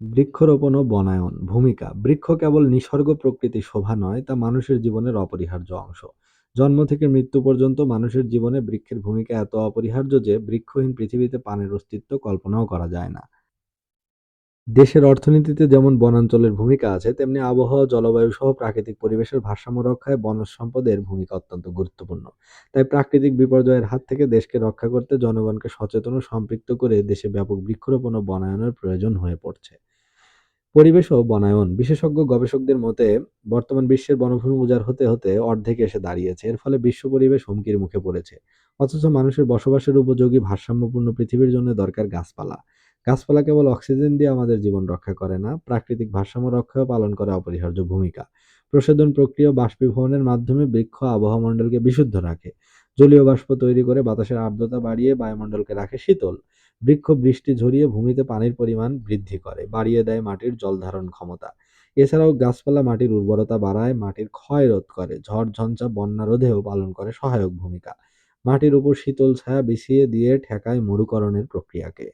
বৃক্ষরোপণ ও বনায়ন ভূমিকা। বৃক্ষ কেবল নিসর্গ প্রকৃতি শোভা নয়, তা মানুষের জীবনের অপরিহার্য অংশ। জন্ম থেকে মৃত্যু পর্যন্ত মানুষের জীবনে বৃক্ষের ভূমিকা এত অপরিহার্য যে বৃক্ষহীন পৃথিবীতে পানির অস্তিত্ব কল্পনাও করা যায় না। দেশের অর্থনীতিতে যেমন বনাঞ্চলের ভূমিকা আছে, তেমনি আবহাওয়া, জলবায়ু সহ প্রাকৃতিক পরিবেশের ভারসাম্য রক্ষায় বনজ সম্পদের ভূমিকা অত্যন্ত গুরুত্বপূর্ণ। তাই প্রাকৃতিক বিপর্যয়ের হাত থেকে দেশকে রক্ষা করতে জনগণকে সচেতন ও সম্পৃক্ত করে দেশে ব্যাপক বৃক্ষরোপণ ও বনায়নের প্রয়োজন হয়ে পড়ছে। পরিবেশ ও বনায়ন। বিশেষজ্ঞ গবেষকদের মতে, বর্তমান বিশ্বের বনভূমি উজাড় হতে হতে অর্ধেকে এসে দাঁড়িয়েছে। এর ফলে বিশ্ব পরিবেশ হুমকির মুখে পড়েছে। অথচ মানুষের বসবাসের উপযোগী ভারসাম্যপূর্ণ পৃথিবীর জন্য দরকার গাছপালা। গাছপালা কেবল অক্সিজেন দিয়ে আমাদের জীবন রক্ষা করে না, প্রাকৃতিক ভারসাম্য রক্ষাও পালন করে অপরিহার্য ভূমিকা। প্রশোধন প্রক্রিয়া বাষ্পীভবনের মাধ্যমে বৃক্ষ আবহাওয়া মণ্ডলকে বিশুদ্ধ রাখে। জলীয় বাষ্প তৈরি করে বাতাসের আর্দ্রতা বাড়িয়ে বায়ুমণ্ডলকে রাখে শীতল। বৃক্ষ বৃষ্টি ঝরিয়ে ভূমিতে পানির পরিমাণ বৃদ্ধি করে, বাড়িয়ে দেয় মাটির জল ধারণ ক্ষমতা। এছাড়াও গাছপালা মাটির উর্বরতা বাড়ায়, মাটির ক্ষয় রোধ করে, ঝড়, ঝঞ্ঝা, বন্যা রোধেও পালন করে সহায়ক ভূমিকা। মাটির উপর শীতল ছায়া বিছিয়ে দিয়ে ঠেকায় মরুকরণের প্রক্রিয়াকে।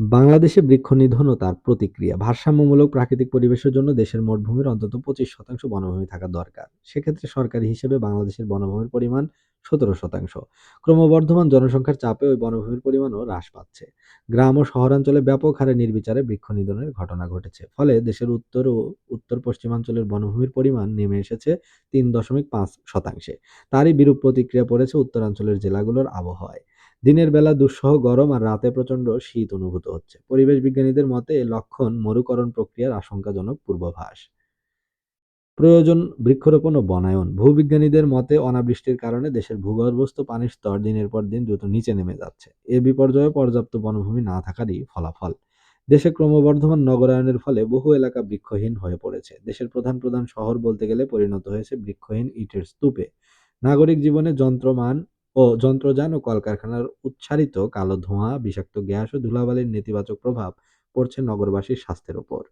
বাংলাদেশে বৃক্ষ নিধন ও তার প্রতিক্রিয়া। ভারসাম্যমূলক প্রাকৃতিক পরিবেশের জন্য দেশের মোট ভূমির অন্তত পঁচিশ শতাংশ বনভূমি থাকা দরকার। সেক্ষেত্রে সরকারি হিসেবে বাংলাদেশের বনভূমির পরিমাণ সতেরো শতাংশ। ক্রমবর্ধমান জনসংখ্যার চাপে ওই বনভূমির পরিমাণও হ্রাস পাচ্ছে। গ্রাম ও শহরাঞ্চলে ব্যাপক হারে নির্বিচারে বৃক্ষ নিধনের ঘটনা ঘটেছে। ফলে দেশের উত্তর ও উত্তর পশ্চিমাঞ্চলের বনভূমির পরিমাণ নেমে এসেছে তিন দশমিক পাঁচ শতাংশে। তারই বিরূপ প্রতিক্রিয়া পড়েছে উত্তরাঞ্চলের জেলাগুলোর আবহাওয়ায়। দিনের বেলা দুঃসহ গরম আর রাতে প্রচণ্ড শীত অনুভূত হচ্ছে। পরিবেশ বিজ্ঞানীদের মতে লক্ষণ মরুকরণ প্রক্রিয়ার আশঙ্কাজনক পূর্বাভাস। প্রয়োজন বৃক্ষরোপণ ও বনায়ন। ভূবিজ্ঞানীদের মতে, অনাবৃষ্টির কারণে দেশের ভূগর্ভস্থ পানির স্তর দিনের পর দিন দ্রুত নিচে নেমে যাচ্ছে। এ বিপর্যয়ে পর্যাপ্ত বনভূমি না থাকারই ফলাফল। দেশে ক্রমবর্ধমান নগরায়নের ফলে বহু এলাকা বৃক্ষহীন হয়ে পড়েছে। দেশের প্রধান প্রধান শহর বলতে গেলে পরিণত হয়েছে বৃক্ষহীন ইটের স্তূপে। নাগরিক জীবনে যন্ত্রমান ও যন্ত্রযান ও কলকারখানার উচ্ছারিত কালো ধোঁয়া, বিষাক্ত গ্যাস ও ধুলাবালির নেতিবাচক প্রভাব পড়ছে নগরবাসীর স্বাস্থ্যের ওপর।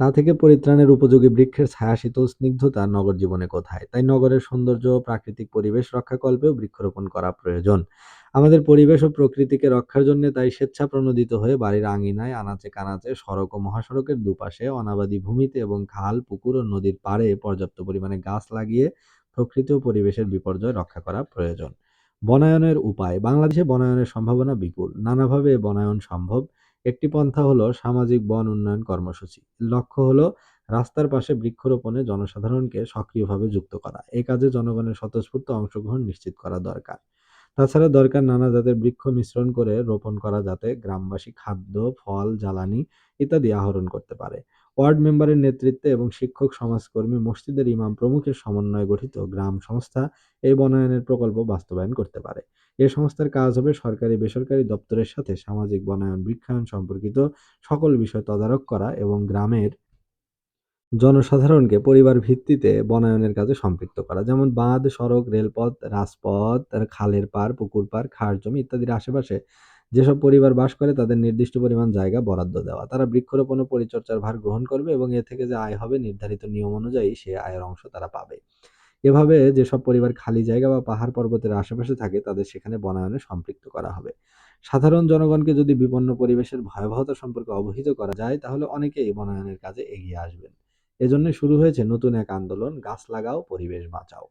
তা থেকে পরিত্রাণের উপযোগী বৃক্ষের ছায়া শীতল স্নিগ্ধতা নগর জীবনে কোথায়? তাই নগরের সৌন্দর্য প্রাকৃতিক পরিবেশ রক্ষাকল্পেও বৃক্ষরোপণ করা প্রয়োজন। আমাদের পরিবেশ ও প্রকৃতিকে রক্ষার জন্য তাই স্বেচ্ছা প্রণোদিত হয়ে বাড়ির আঙিনায়, আনাচে কানাচে, সড়ক ও মহাসড়কের দুপাশে, অনাবাদি ভূমিতে এবং খাল, পুকুর ও নদীর পাড়ে পর্যাপ্ত পরিমাণে গাছ লাগিয়ে প্রকৃতি ও পরিবেশের বিপর্যয় রক্ষা করা প্রয়োজন। বনায়নের উপায়, বাংলাদেশে বনায়নের সম্ভাবনা বিপুল। নানাভাবে বনায়ন সম্ভব। একটি পন্থা হলো সামাজিক বন উন্নয়ন কর্মসূচি। লক্ষ্য হলো রাস্তার পাশে বৃক্ষরোপণে জনসাধারণকে সক্রিয়ভাবে যুক্ত করা। এ কাজে জনগণের স্বতঃস্ফূর্ত অংশগ্রহণ নিশ্চিত করা দরকার। তাছাড়া দরকার নানা জাতের বৃক্ষ মিশ্রণ করে রোপণ করা যাতে গ্রামবাসী খাদ্য, ফল, জ্বালানি ইত্যাদি আহরণ করতে পারে। ওয়ার্ড মেম্বারের নেতৃত্বে এবং শিক্ষক সমাজকর্মী মসজিদের ইমাম প্রমুখের সমন্বয়ে গঠিত গ্রাম সংস্থা এই বনায়নের প্রকল্প বাস্তবায়ন করতে পারে। এ সংস্থার কাজ হবে সরকারি বেসরকারি দপ্তরের সাথে সামাজিক বনায়ন, বৃক্ষায়ন সম্পর্কিত সকল বিষয় তদারক করা এবং গ্রামের জনসাধারণকে পরিবার ভিত্তিতে বনায়নের কাজে সম্পৃক্ত করা। যেমন বাঁধ, সড়ক, রেলপথ, রাজপথ, খালের পার পুকুর পার খাস জমি ইত্যাদির আশেপাশে যেসব পরিবার বাস করে তাদের নির্দিষ্ট পরিমাণ জায়গা বরাদ্দ দেওয়া। তারা বৃক্ষরোপণ ও পরিচর্যার ভার গ্রহণ করবে এবং এ থেকে যে আয় হবে নির্ধারিত নিয়ম অনুযায়ী সে আয়ের অংশ তারা পাবে। এভাবে যেসব পরিবার খালি জায়গা বা পাহাড় পর্বতের আশেপাশে থাকে, তাদের সেখানে বনায়নে সম্পৃক্ত করা হবে। সাধারণ জনগণকে যদি বিপন্ন পরিবেশের ভয়াবহতা সম্পর্কে অবহিত করা যায়, তাহলে অনেকেই বনায়নের কাজে এগিয়ে আসবেন। এজন্য শুরু হয়েছে নতুন এক আন্দোলন, গাছ লাগাও, পরিবেশ বাঁচাও।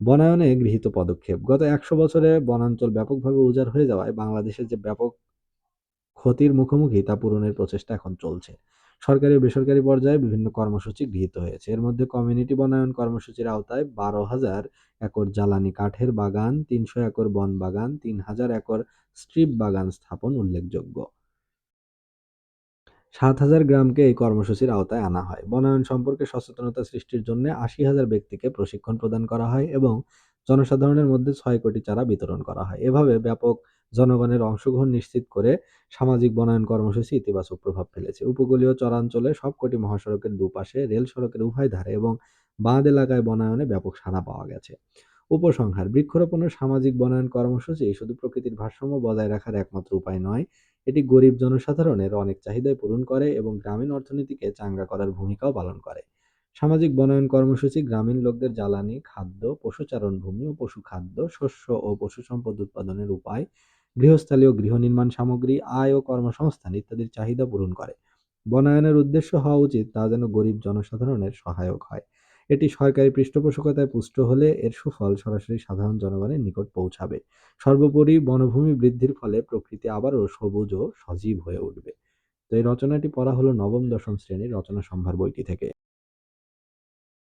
বনায়নে গৃহীত পদক্ষেপ। গত একশো বছরে বনাঞ্চল ব্যাপকভাবে উজাড় হয়ে যাওয়ায় বাংলাদেশের যে ব্যাপক ক্ষতির মুখোমুখি তা পূরণের প্রচেষ্টা এখন চলছে। সরকারি ও বেসরকারি পর্যায়ে বিভিন্ন কর্মসূচি গৃহীত হয়েছে। এর মধ্যে কমিউনিটি বনায়ন কর্মসূচির আওতায় বারো হাজার একর জ্বালানি কাঠের বাগান, তিনশো একর বন বাগান, তিন হাজার একর স্ট্রিপ বাগান স্থাপন উল্লেখযোগ্য। সাত হাজার গ্রামকে এই কর্মসূচির আওতায় আনা হয়। বনায়ন সম্পর্কে সচেতনতা সৃষ্টির জন্য আশি হাজার ব্যক্তিকে প্রশিক্ষণ প্রদান করা হয় এবং জনসাধারণের মধ্যে ছয় কোটি চারা বিতরণ করা হয়। এভাবে ব্যাপক জনগণের অংশগ্রহণ নিশ্চিত করে সামাজিক বনায়ন কর্মসূচি ইতিবাচক প্রভাব ফেলেছে। উপকূলীয় চরাঞ্চলে সবকটি মহাসড়কের দুপাশে রেল সড়কের উভয় ধারে এবং বাঁধ এলাকায় বনায়নে ব্যাপক সাড়া পাওয়া গেছে। উপসংহার বৃক্ষরোপণ ও সামাজিক বনায়ন কর্মসূচি শুধু প্রকৃতির ভারসাম্য বজায় রাখার একমাত্র উপায় নয় এটি গরিব জনসাধারণের অনেক চাহিদাই পূরণ করে এবং গ্রামীণ অর্থনীতিকে চাঙ্গা করার ভূমিকাও পালন করে সামাজিক বনায়ন কর্মসূচি গ্রামীণ লোকদের জ্বালানি খাদ্য পশুচারণ ভূমি ও পশু খাদ্য শস্য ও পশু সম্পদ উৎপাদনের উপায় গৃহস্থালী ও গৃহ নির্মাণ সামগ্রী, আয় ও কর্মসংস্থান ইত্যাদির চাহিদা পূরণ করে। বনায়নের উদ্দেশ্য হওয়া উচিত তা যেন গরিব জনসাধারণের সহায়ক হয়। এটি সরকারি পৃষ্ঠপোষকতায় পুষ্ট হলে এর সুফল সরাসরি সাধারণ জনগণের নিকট পৌঁছাবে। সর্বোপরি বনভূমি বৃদ্ধির ফলে প্রকৃতি আবারও সবুজ ও সজীব হয়ে উঠবে। তো এই রচনাটি পড়া হলো নবম দশম শ্রেণির রচনা সম্ভার বইটি থেকে।